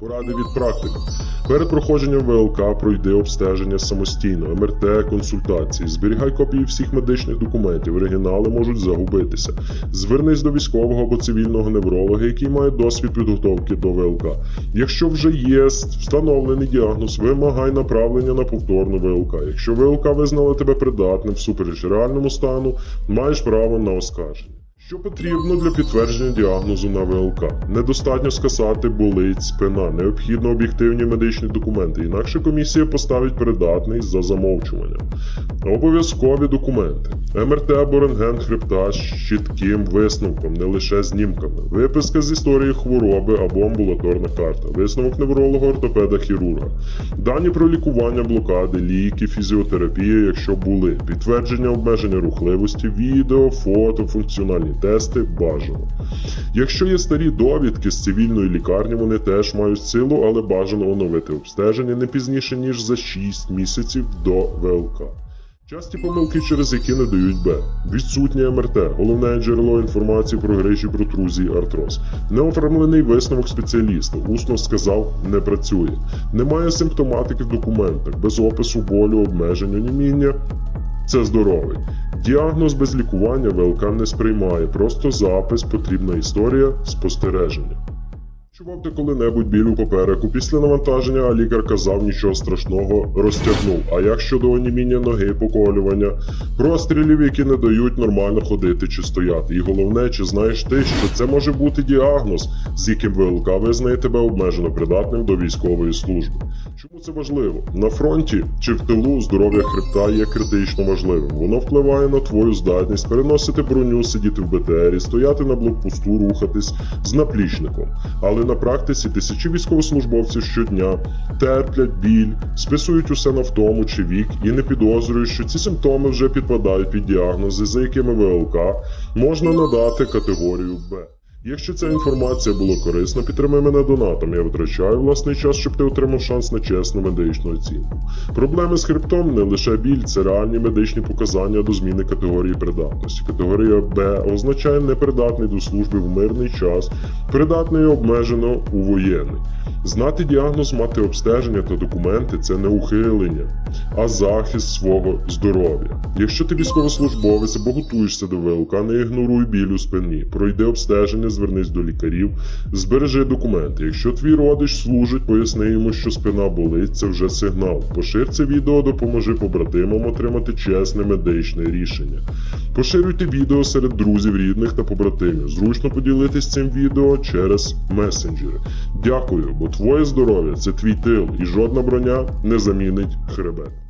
Поради від практика. Перед проходженням ВЛК пройди обстеження самостійно, МРТ, консультації. Зберігай копії всіх медичних документів. Оригінали можуть загубитися. Звернись до військового або цивільного невролога, який має досвід підготовки до ВЛК. Якщо вже є встановлений діагноз, вимагай направлення на повторну ВЛК. Якщо ВЛК визнала тебе придатним всупереч реальному стану, маєш право на оскарження. Що потрібно для підтвердження діагнозу на ВЛК? Недостатньо скасати болить спина, необхідно об'єктивні медичні документи, інакше комісія поставить придатний за замовчуванням. Обов'язкові документи. МРТ або рентген хребта з чітким висновком, не лише знімками. Виписка з історії хвороби або амбулаторна карта, висновок невролога, ортопеда, хірурга. Дані про лікування блокади, ліки, фізіотерапія, якщо були, підтвердження обмеження рухливості, відео, фото, функціональні тести бажано. Якщо є старі довідки з цивільної лікарні, вони теж мають силу, але бажано оновити обстеження не пізніше ніж за 6 місяців до ВЛК. Часті помилки, через які не дають Б. Відсутнє МРТ, головне джерело інформації про грижі, протрузії, артроз. Неоформлений висновок спеціаліста. Усно сказав, не працює. Немає симптоматики в документах, без опису болю, обмежень, оніміння. Це здоровий. Діагноз без лікування ВЛК не сприймає, просто запис, потрібна історія, спостереження. Чував ти коли-небудь біль у попереку після навантаження, а лікар казав нічого страшного, розтягнув. А як щодо оніміння ноги, поколювання, прострілів, які не дають нормально ходити чи стояти. І головне, чи знаєш ти, що це може бути діагноз, з яким ВЛК визнає тебе обмежено придатним до військової служби. Чому це важливо? На фронті чи в тилу здоров'я хребта є критично важливим. Воно впливає на твою здатність переносити броню, сидіти в БТРі, стояти на блокпосту, рухатись з наплічником. Але на практиці тисячі військовослужбовців щодня терплять біль, списують усе на втому чи вік і не підозрюють, що ці симптоми вже підпадають під діагнози, за якими ВЛК можна надати категорію Б. Якщо ця інформація була корисна, підтримай мене донатом. Я витрачаю власний час, щоб ти отримав шанс на чесну медичну оцінку. Проблеми з хребтом не лише біль, це реальні медичні показання до зміни категорії придатності. Категорія Б означає непридатний до служби в мирний час, придатний обмежено у воєнний. Знати діагноз, мати обстеження та документи це не ухилення, а захист свого здоров'я. Якщо ти військовослужбовець або готуєшся до ВЛК, не ігноруй біль у спині, пройди обстеження, звернись до лікарів, збережи документи. Якщо твій родич служить, поясни йому, що спина болить, це вже сигнал. Пошир це відео, допоможи побратимам отримати чесне медичне рішення. Поширюйте відео серед друзів, рідних та побратимів. Зручно поділитись цим відео через месенджери. Дякую, бо твоє здоров'я це твій тил, і жодна броня не замінить хребет.